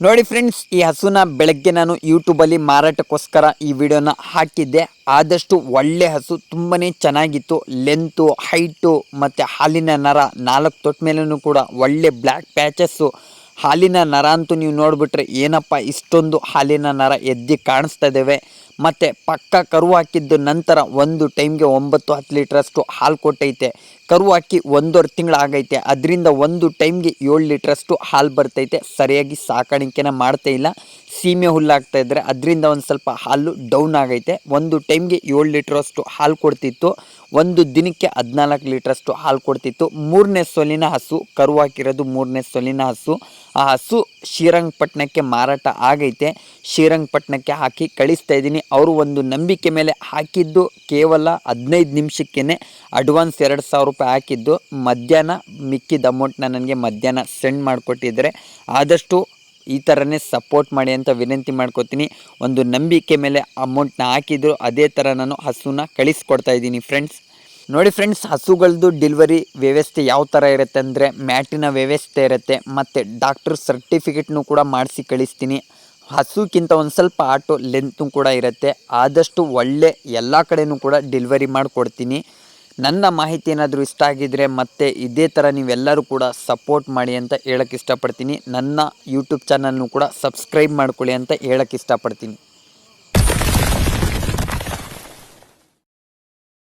ನೋಡಿ ಫ್ರೆಂಡ್ಸ್ ಈ ಹಸುನ ಬೆಳಗ್ಗೆ ನಾನು ಯೂಟ್ಯೂಬಲ್ಲಿ ಮಾರಾಟಕ್ಕೋಸ್ಕರ ಈ ವಿಡಿಯೋನ ಹಾಕಿದ್ದೆ. ಆದಷ್ಟು ಒಳ್ಳೆ ಹಸು ತುಂಬಾ ಚೆನ್ನಾಗಿತ್ತು. ಲೆಂತು ಹೈಟು ಮತ್ತು ಹಾಲಿನ ನರ ನಾಲ್ಕು ತೊಟ್ಟ ಮೇಲೂ ಕೂಡ ಒಳ್ಳೆ ಬ್ಲ್ಯಾಕ್ ಪ್ಯಾಚಸ್ಸು ಹಾಲಿನ ನರ ಅಂತೂ ನೀವು ನೋಡಿಬಿಟ್ರೆ ಏನಪ್ಪ, ಇಷ್ಟೊಂದು ಹಾಲಿನ ನರ ಎದ್ದಿ ಕಾಣಿಸ್ತಾ ಇದ್ದೇವೆ ಮತ್ತು ಪಕ್ಕ ಕರು ಹಾಕಿದ್ದು ನಂತರ ಒಂದು ಟೈಮ್ಗೆ ಒಂಬತ್ತು ಹತ್ತು ಲೀಟ್ರಷ್ಟು ಹಾಲು ಕೊಟ್ಟೈತೆ. ಕರು ಹಾಕಿ ಒಂದೂವರೆ ತಿಂಗಳು ಆಗೈತೆ. ಅದರಿಂದ ಒಂದು ಟೈಮ್ಗೆ ಏಳು ಲೀಟ್ರಷ್ಟು ಹಾಲು ಬರ್ತೈತೆ. ಸರಿಯಾಗಿ ಸಾಕಾಣಿಕೆನ ಮಾಡ್ತಾ ಇಲ್ಲ. ಸೀಮೆ ಹುಲ್ಲಾಗ್ತಾ ಇದ್ದರೆ ಅದರಿಂದ ಒಂದು ಸ್ವಲ್ಪ ಹಾಲು ಡೌನ್ ಆಗೈತೆ. ಒಂದು ಟೈಮ್ಗೆ ಏಳು ಲೀಟ್ರಷ್ಟು ಹಾಲು ಕೊಡ್ತಿತ್ತು. ಒಂದು ದಿನಕ್ಕೆ ಹದಿನಾಲ್ಕು ಲೀಟ್ರಷ್ಟು ಹಾಲು ಕೊಡ್ತಿತ್ತು. ಮೂರನೇ ಸೊಲಿನ ಹಸು, ಕರು ಹಾಕಿರೋದು ಮೂರನೇ ಸೊಲಿನ ಹಸು. ಆ ಹಸು ಶ್ರೀರಂಗಪಟ್ಟಣಕ್ಕೆ ಮಾರಾಟ ಆಗೈತೆ. ಶ್ರೀರಂಗಪಟ್ಟಣಕ್ಕೆ ಹಾಕಿ ಕಳಿಸ್ತಾ ಇದ್ದೀನಿ. ಅವರು ಒಂದು ನಂಬಿಕೆ ಮೇಲೆ ಹಾಕಿದ್ದು ಕೇವಲ ಹದಿನೈದು ನಿಮಿಷಕ್ಕೇ ಅಡ್ವಾನ್ಸ್ ಎರಡು ಸಾವಿರ ರೂಪಾಯಿ ಹಾಕಿದ್ದು. ಮಧ್ಯಾಹ್ನ ಮಿಕ್ಕಿದ ಅಮೌಂಟ್ನ ನನಗೆ ಮಧ್ಯಾಹ್ನ ಸೆಂಡ್ ಮಾಡಿಕೊಟ್ಟಿದ್ದಾರೆ. ಆದಷ್ಟು ಈ ಥರನೇ ಸಪೋರ್ಟ್ ಮಾಡಿ ಅಂತ ವಿನಂತಿ ಮಾಡ್ಕೋತೀನಿ. ಒಂದು ನಂಬಿಕೆ ಮೇಲೆ ಅಮೌಂಟ್ನ ಹಾಕಿದ್ರು ಅದೇ ಥರ ನಾನು ಹಸುನ ಕಳಿಸ್ಕೊಡ್ತಾ ಇದ್ದೀನಿ ಫ್ರೆಂಡ್ಸ್ ನೋಡಿ ಫ್ರೆಂಡ್ಸ್ ಹಸುಗಳದ್ದು ಡೆಲಿವರಿ ವ್ಯವಸ್ಥೆ ಯಾವ ಥರ ಇರುತ್ತೆ ಅಂದರೆ ಮ್ಯಾಟಿನ ವ್ಯವಸ್ಥೆ ಇರುತ್ತೆ, ಮತ್ತು ಡಾಕ್ಟರ್ ಸರ್ಟಿಫಿಕೇಟ್ನು ಕೂಡ ಮಾಡಿಸಿ ಕಳಿಸ್ತೀನಿ. ಹಸುಕ್ಕಿಂತ ಒಂದು ಸ್ವಲ್ಪ ಆಟೋ ಲೆಂತು ಕೂಡ ಇರುತ್ತೆ, ಆದಷ್ಟು ಒಳ್ಳೆ ಎಲ್ಲ ಕಡೆಯೂ ಕೂಡ ಡೆಲಿವರಿ ಮಾಡಿಕೊಡ್ತೀನಿ. ನನ್ನ ಮಾಹಿತಿ ಏನಾದರೂ ಇಷ್ಟ ಆಗಿದ್ದರೆ ಮತ್ತೆ ಇದೇ ಥರ ನೀವೆಲ್ಲರೂ ಕೂಡ ಸಪೋರ್ಟ್ ಮಾಡಿ ಅಂತ ಹೇಳಕ್ಕೆ ಇಷ್ಟಪಡ್ತೀನಿ. ನನ್ನ ಯೂಟ್ಯೂಬ್ ಚಾನಲ್ನು ಕೂಡ ಸಬ್ಸ್ಕ್ರೈಬ್ ಮಾಡ್ಕೊಳ್ಳಿ ಅಂತ ಹೇಳಕ್ಕೆ ಇಷ್ಟಪಡ್ತೀನಿ.